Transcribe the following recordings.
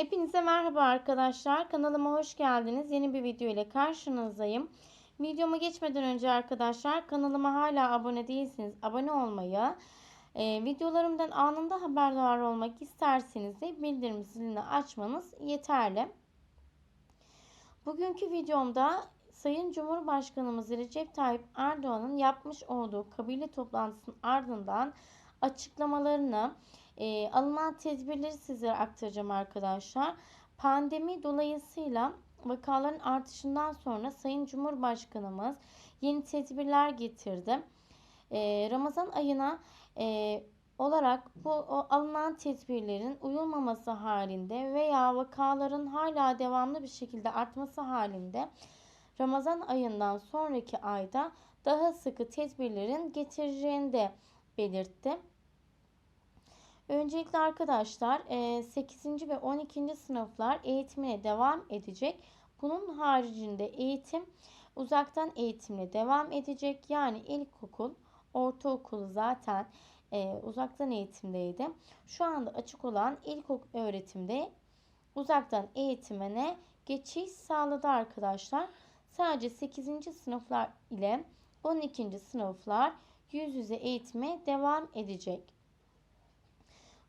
Hepinize merhaba arkadaşlar. Kanalıma hoş geldiniz. Yeni bir video ile karşınızdayım. Videoma geçmeden önce arkadaşlar kanalıma hala abone değilseniz abone olmayı, e, videolarımdan anında haberdar olmak isterseniz de bildirim zilini açmanız yeterli. Bugünkü videomda Sayın Cumhurbaşkanımız Recep Tayyip Erdoğan'ın yapmış olduğu kabile toplantısının ardından açıklamalarını, e, alınan tedbirleri sizlere aktaracağım arkadaşlar. Pandemi dolayısıyla vakaların artışından sonra Sayın Cumhurbaşkanımız yeni tedbirler getirdi. E, Ramazan ayına e, olarak bu o alınan tedbirlerin uyulmaması halinde veya vakaların hala devamlı bir şekilde artması halinde Ramazan ayından sonraki ayda daha sıkı tedbirlerin getireceğini de belirtti. Öncelikle arkadaşlar 8. ve 12. sınıflar eğitimine devam edecek. Bunun haricinde eğitim uzaktan eğitimle devam edecek. Yani ilkokul, ortaokul zaten uzaktan eğitimdeydi. Şu anda açık olan ilkokul öğretimde uzaktan eğitimine geçiş sağladı arkadaşlar. Sadece 8. sınıflar ile 12. sınıflar yüz yüze eğitime devam edecek.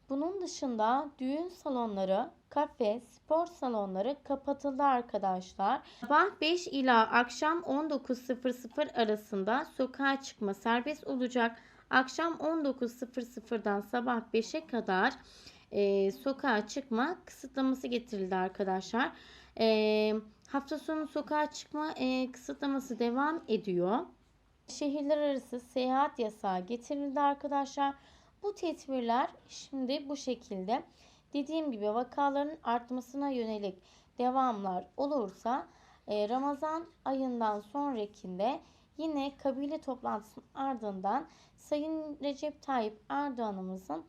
Bunun dışında düğün salonları, kafe, spor salonları kapatıldı arkadaşlar. Sabah 5 ila akşam 19.00 arasında sokağa çıkma serbest olacak. Akşam 19.00'dan sabah 5'e kadar e, sokağa çıkma kısıtlaması getirildi arkadaşlar. E, hafta sonu sokağa çıkma e, kısıtlaması devam ediyor. Şehirler arası seyahat yasağı getirildi arkadaşlar. Bu tedbirler şimdi bu şekilde. Dediğim gibi vakaların artmasına yönelik devamlar olursa e, Ramazan ayından sonrakinde yine kabile toplantısının ardından Sayın Recep Tayyip Erdoğan'ımızın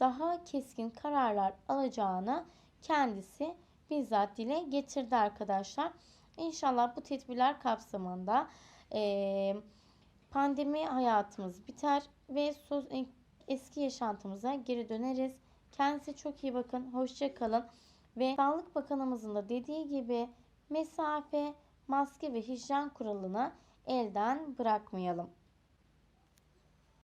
daha keskin kararlar alacağını kendisi bizzat dile getirdi arkadaşlar. İnşallah bu tedbirler kapsamında e, pandemi hayatımız biter ve eski yaşantımıza geri döneriz. Kendinize çok iyi bakın. Hoşça kalın. Ve Sağlık Bakanımızın da dediği gibi mesafe, maske ve hijyen kuralını elden bırakmayalım.